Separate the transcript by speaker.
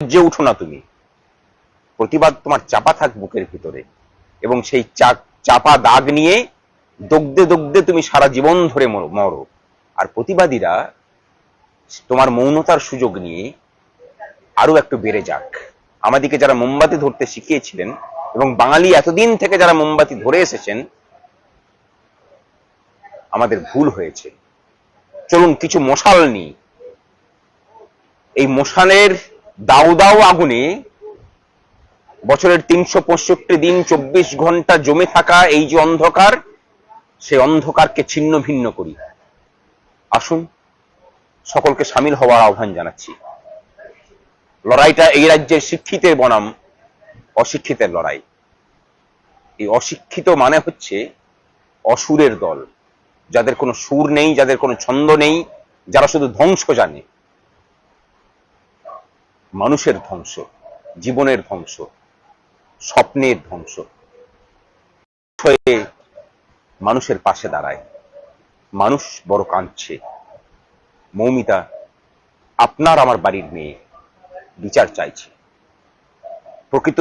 Speaker 1: যে উঠো না তুমি। প্রতিবাদ তোমার চাপা থাক বুকের ভিতরে এবং সেই চাপা দাগ নিয়ে দগ্ধে দগ্ধে তুমি সারা জীবন ধরে মরো। আর প্রতিবাদীরা তোমার মৌনতার সুযোগ নিয়ে আরও একটু বেড়ে যাক। আমাদেরকে যারা মোমবাতি ধরতে শিখিয়েছিলেন এবং বাঙালি এতদিন থেকে যারা মোমবাতি ধরে এসেছেন, আমাদের ভুল হয়েছে। চলুন কিছু মশাল নিই। এই মশালের দাউ দাউ আগুনে বছরের তিনশো পঁয়ষট্টি দিন চব্বিশ ঘণ্টা জমে থাকা এই যে অন্ধকার, সেই অন্ধকারকে ছিন্ন ভিন্ন করি। আসুন, সকলকে সামিল হওয়ার আহ্বান জানাচ্ছি। লড়াইটা এই রাজ্যের শিক্ষিতের বনাম, অশিক্ষিতের লড়াই। এই অশিক্ষিত মানে হচ্ছে অসুরের দল। যাদের কোনো সুর নেই, যাদের কোনো ছন্দ নেই, যারা শুধু ধ্বংস জানে মানুষের ধ্বংস, জীবনের ধ্বংস, স্বপ্নের ধ্বংস। হয়ে মানুষের পাশে দাঁড়ায়। মানুষ বড় কাঁদছে। মৌমিতা, আপনার আমার বাড়ির মেয়ে, বিচার চাইছে। প্রকৃত